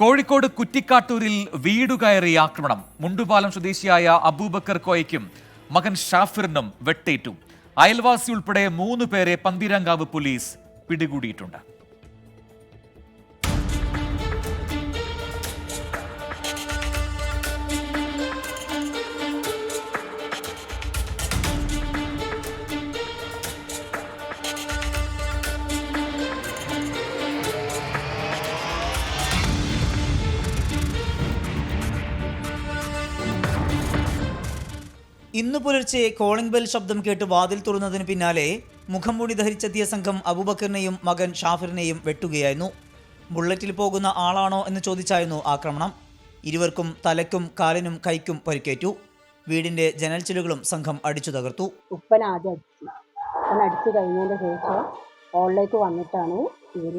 കോഴിക്കോട് കുറ്റിക്കാട്ടൂരിൽ വീടുകയറി ആക്രമണം. മുണ്ടുപാലം സ്വദേശിയായ അബൂബക്കർ കോയയ്ക്കും മകൻ ഷാഫിറിനും വെട്ടേറ്റു. അയൽവാസി ഉൾപ്പെടെ മൂന്ന് പേരെ പന്തീരാങ്കാവ് പോലീസ് പിടികൂടിയിട്ടുണ്ട്. ഇന്നു പുലർച്ചെ കോളിംഗ് ബെൽ ശബ്ദം കേട്ട് വാതിൽ തുറന്നതിന് പിന്നാലെ മുഖംമൂടി ധരിച്ചെത്തിയ സംഘം അബൂബക്കറിനെയും മകൻ ഷാഫിറിനെയും വെട്ടുകയായിരുന്നു. ബുള്ളറ്റിൽ പോകുന്ന ആളാണോ എന്ന് ചോദിച്ചായിരുന്നു ആക്രമണം. ഇരുവർക്കും തലക്കും കാലിനും കൈക്കും പരിക്കേറ്റു. വീടിന്റെ ജനൽ ചില്ലുകളും സംഘം അടിച്ചു തകർത്തു. ഉപ്പനാദ്യം അടിച്ചു. കഴിഞ്ഞതിന്റെ ശേഷം ഹോളിലേക്ക് വന്നിട്ടാണ് ഇവർ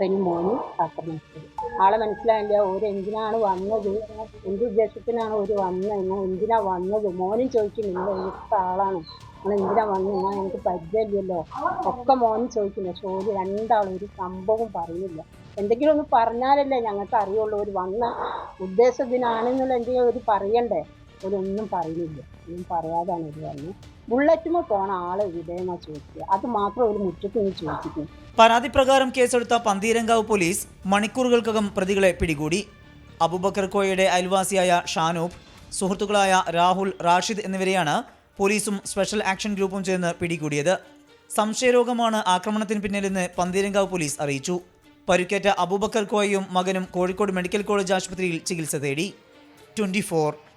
പെനി മോനും ആക്രമിച്ചത് ആളെ മനസ്സിലായില്ല ഒരു എന്തിനാണ് വന്നത്? എന്ത് ഉദ്ദേശത്തിനാണ് ഒരു വന്നതെന്ന് എന്തിനാ വന്നത്? മോനും ചോദിക്കുന്നില്ല ഇവിടുത്തെ ആളാണ്? നിങ്ങൾ എന്തിനാ വന്നത് ഞാൻ എനിക്ക് പരിചയമില്ലല്ലോ. ഒക്കെ മോനും ചോദിക്കുന്നു ചോദ്യം രണ്ടാളും ഒരു സംഭവം പറയുന്നില്ല. എന്തെങ്കിലും ഒന്ന് പറഞ്ഞാലല്ലേ ഞങ്ങൾക്ക് അറിയുള്ളൂ ഒരു വന്ന ഉദ്ദേശത്തിനാണെന്നുള്ള എന്തെങ്കിലും ഒരു പറയണ്ടേ? ഒരൊന്നും പറയുന്നില്ല. ഒന്നും പറയാതാണ് ഇത് പറഞ്ഞു ബുള്ളറ്റുമ്പോൾ പോണ ആൾ വിധേയമാ ചോദിക്കുക. അത് മാത്രം ഒരു മുറ്റത്ത് നിന്ന് ചോദിച്ചിട്ടുണ്ട് പരാതി പ്രകാരം കേസെടുത്ത പന്തീരങ്കാവ് പോലീസ് മണിക്കൂറുകൾക്കകം പ്രതികളെ പിടികൂടി. അബുബക്കർ കോയയുടെ അയൽവാസിയായ ഷാനൂബ് സുഹൃത്തുക്കളായ രാഹുൽ റാഷിദ് എന്നിവരെയാണ് പോലീസും സ്പെഷ്യൽ ആക്ഷൻ ഗ്രൂപ്പും ചേർന്ന് പിടികൂടിയത്. സംശയരോഗമാണ് ആക്രമണത്തിന് പിന്നിലെന്ന് പന്തീരങ്കാവ് പോലീസ് അറിയിച്ചു. പരുക്കേറ്റ അബൂബക്കർ കോയയും മകനും കോഴിക്കോട് മെഡിക്കൽ കോളേജ് ആശുപത്രിയിൽ ചികിത്സ തേടി. ട്വന്റി